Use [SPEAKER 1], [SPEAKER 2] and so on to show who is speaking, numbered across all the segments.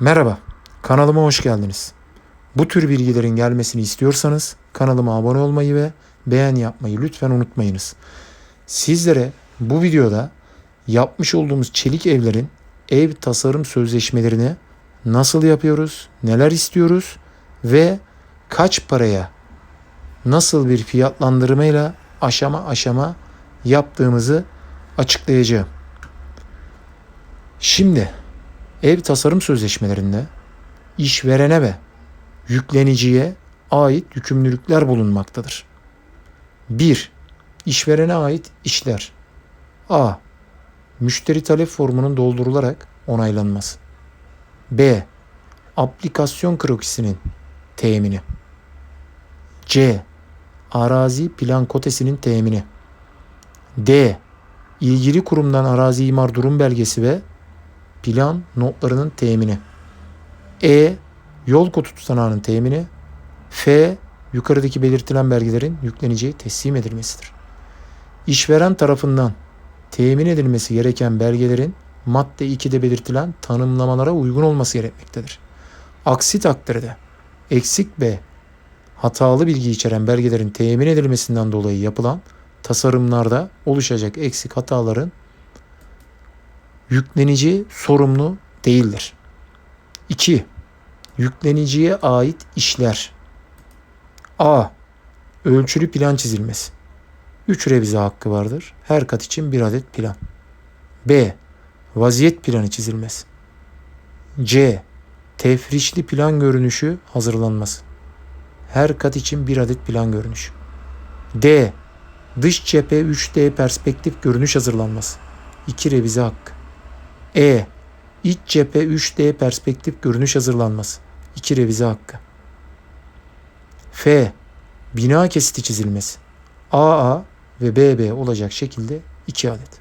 [SPEAKER 1] Merhaba, kanalıma hoş geldiniz. Bu tür bilgilerin gelmesini istiyorsanız kanalıma abone olmayı ve beğen yapmayı lütfen unutmayınız. Sizlere bu videoda yapmış olduğumuz çelik evlerin ev tasarım sözleşmelerini nasıl yapıyoruz, neler istiyoruz ve kaç paraya nasıl bir fiyatlandırmayla aşama aşama yaptığımızı açıklayacağım. Şimdi ev tasarım sözleşmelerinde işverene ve yükleniciye ait yükümlülükler bulunmaktadır. 1. İşverene ait işler. A. Müşteri talep formunun doldurularak onaylanması. B. Aplikasyon krokisinin temini. C. Arazi plan kotesinin temini. D. İlgili kurumdan arazi imar durum belgesi ve plan notlarının temini. E. Yol kodu tutanağının temini. F. Yukarıdaki belirtilen belgelerin yükleniciye teslim edilmesidir. İşveren tarafından temin edilmesi gereken belgelerin madde 2'de belirtilen tanımlamalara uygun olması gerekmektedir. Aksi takdirde eksik ve hatalı bilgi içeren belgelerin temin edilmesinden dolayı yapılan tasarımlarda oluşacak eksik hataların yüklenici sorumlu değildir. 2. Yükleniciye ait işler. A. Ölçülü plan çizilmesi. 3 revize hakkı vardır. Her kat için bir adet plan. B. Vaziyet planı çizilmesi. C. Tefrişli plan görünüşü hazırlanması. Her kat için bir adet plan görünüşü. D. Dış cephe 3D perspektif görünüş hazırlanması. 2 revize hakkı. E. İç cephe 3D perspektif görünüş hazırlanması. 2 revize hakkı. F. Bina kesiti çizilmesi. AA ve BB olacak şekilde 2 adet.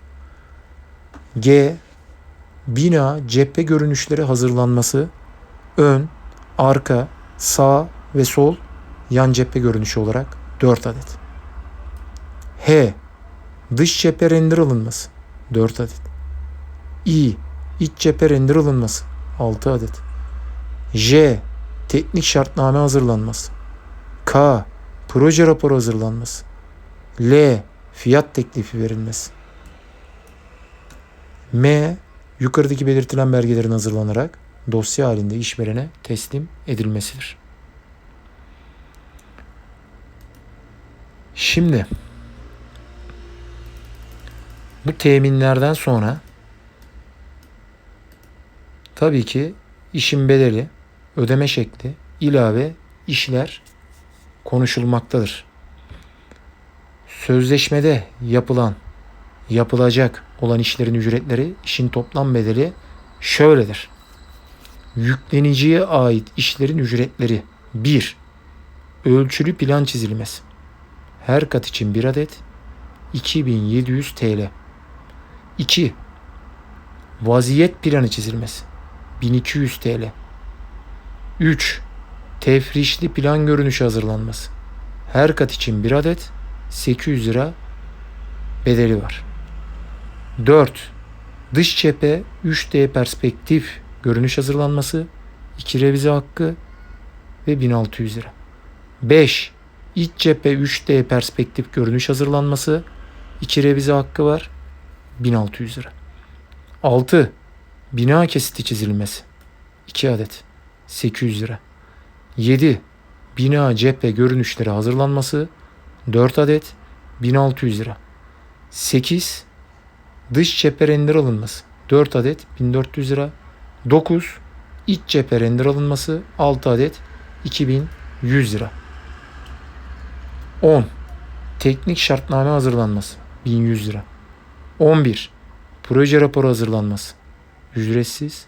[SPEAKER 1] G. Bina cephe görünüşleri hazırlanması. Ön, arka, sağ ve sol yan cephe görünüşü olarak 4 adet. H. Dış cephe render alınması 4 adet. I. İç cephe render alınması 6 adet. J. Teknik şartname hazırlanması. K. Proje raporu hazırlanması. L. Fiyat teklifi verilmesi. M. Yukarıdaki belirtilen belgelerin hazırlanarak dosya halinde işverene teslim edilmesidir. Şimdi bu teminlerden sonra tabii ki işin bedeli, ödeme şekli, ilave işler konuşulmaktadır. Sözleşmede yapılan, yapılacak olan işlerin ücretleri, işin toplam bedeli şöyledir. Yükleniciye ait işlerin ücretleri 1. Ölçülü plan çizilmesi. Her kat için bir adet 2700 TL. 2. Vaziyet planı çizilmesi 1200 TL. 3. Tefrişli plan görünüşü hazırlanması. Her kat için bir adet 800 lira bedeli var. 4. Dış cephe 3D perspektif görünüş hazırlanması 2 revize hakkı ve 1600 lira. 5. İç cephe 3D perspektif görünüş hazırlanması 2 revize hakkı var 1600 lira. 6. Bina kesiti çizilmesi 2 adet 800 lira. 7. Bina cephe görünüşleri hazırlanması 4 adet 1600 lira. 8. Dış cephe render alınması 4 adet 1400 lira. 9. İç cephe render alınması 6 adet 2100 lira. 10. Teknik şartname hazırlanması 1100 lira. 11. Proje raporu hazırlanması ücretsiz.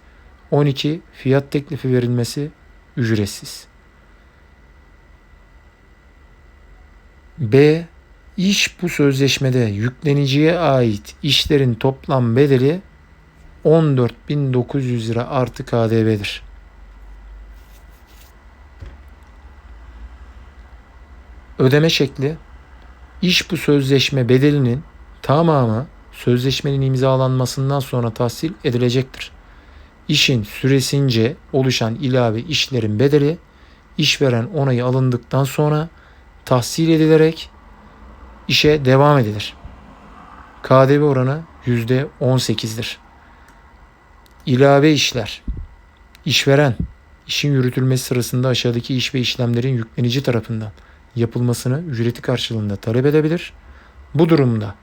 [SPEAKER 1] 12. Fiyat teklifi verilmesi ücretsiz. B. İş bu sözleşmede yükleniciye ait işlerin toplam bedeli 14.900 lira artı KDV'dir. Ödeme şekli iş bu sözleşme bedelinin tamamı sözleşmenin imzalanmasından sonra tahsil edilecektir. işin süresince oluşan ilave işlerin bedeli işveren onayı alındıktan sonra tahsil edilerek işe devam edilir. KDV oranı %18'dir. İlave işler. İşveren işin yürütülmesi sırasında aşağıdaki iş ve işlemlerin yüklenici tarafından yapılmasını ücreti karşılığında talep edebilir. Bu durumda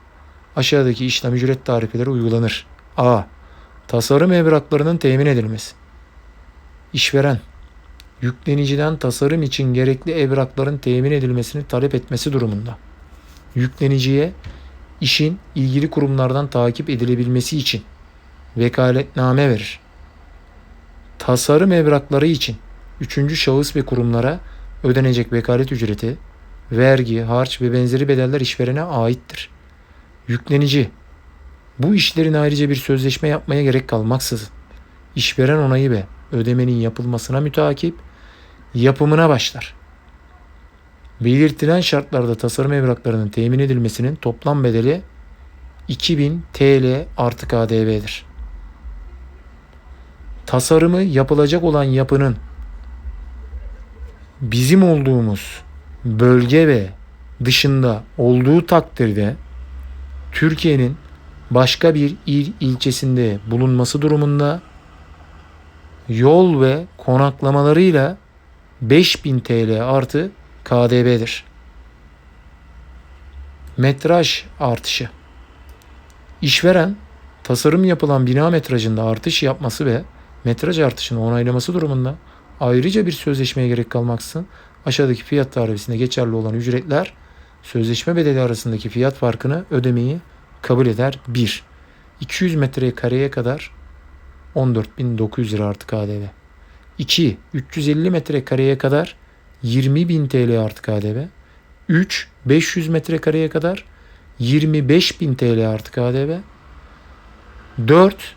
[SPEAKER 1] aşağıdaki işlem ücret tarifeleri uygulanır. A. Tasarım evraklarının temin edilmesi. İşveren yükleniciden tasarım için gerekli evrakların temin edilmesini talep etmesi durumunda yükleniciye işin ilgili kurumlardan takip edilebilmesi için vekaletname verir. Tasarım evrakları için üçüncü şahıs ve kurumlara ödenecek vekalet ücreti, vergi, harç ve benzeri bedeller işverene aittir. Yüklenici bu işlerin ayrıca bir sözleşme yapmaya gerek kalmaksızın işveren onayı ve ödemenin yapılmasına müteakip yapımına başlar. Belirtilen şartlarda tasarım evraklarının temin edilmesinin toplam bedeli 2000 TL artı KDV'dir. Tasarımı yapılacak olan yapının bizim olduğumuz bölge ve dışında olduğu takdirde Türkiye'nin başka bir il ilçesinde bulunması durumunda yol ve konaklamalarıyla 5000 TL artı KDV'dir. Metraj artışı. İşveren tasarım yapılan bina metrajında artış yapması ve metraj artışını onaylaması durumunda ayrıca bir sözleşmeye gerek kalmaksızın aşağıdaki fiyat tarifesinde geçerli olan ücretler sözleşme bedeli arasındaki fiyat farkını ödemeyi kabul eder. 1. 200 metrekareye kadar 14.900 lira artı KDV. 2. 350 metrekareye kadar 20.000 TL artı KDV. 3. 500 metrekareye kadar 25.000 TL artı KDV. 4.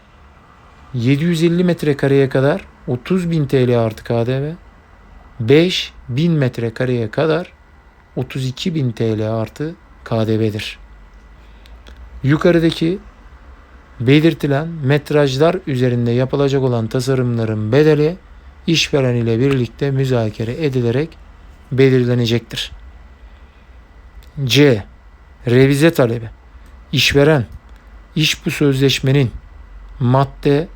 [SPEAKER 1] 750 metrekareye kadar 30.000 TL artı KDV. 5. 1000 metrekareye kadar 32.000 TL artı KDV'dir. Yukarıdaki belirtilen metrajlar üzerinde yapılacak olan tasarımların bedeli işveren ile birlikte müzakere edilerek belirlenecektir. C. Revize talebi. İşveren iş bu sözleşmenin madde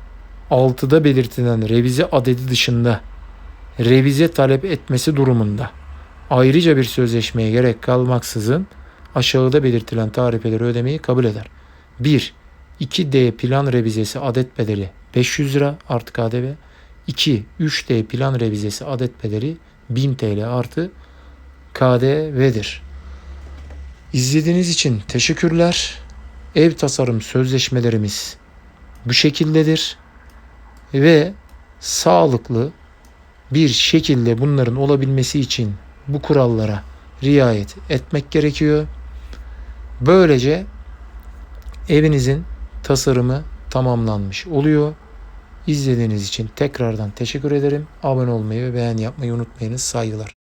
[SPEAKER 1] 6'da belirtilen revize adedi dışında revize talep etmesi durumunda ayrıca bir sözleşmeye gerek kalmaksızın aşağıda belirtilen tarifeleri ödemeyi kabul eder. 1. 2D plan revizesi adet bedeli 500 lira artı KDV. 2. 3D plan revizesi adet bedeli 1000 TL artı KDV'dir. İzlediğiniz için teşekkürler. Ev tasarım sözleşmelerimiz bu şekildedir. Ve sağlıklı bir şekilde bunların olabilmesi için bu kurallara riayet etmek gerekiyor. Böylece evinizin tasarımı tamamlanmış oluyor. İzlediğiniz için tekrardan teşekkür ederim. Abone olmayı ve beğen yapmayı unutmayınız. Saygılar.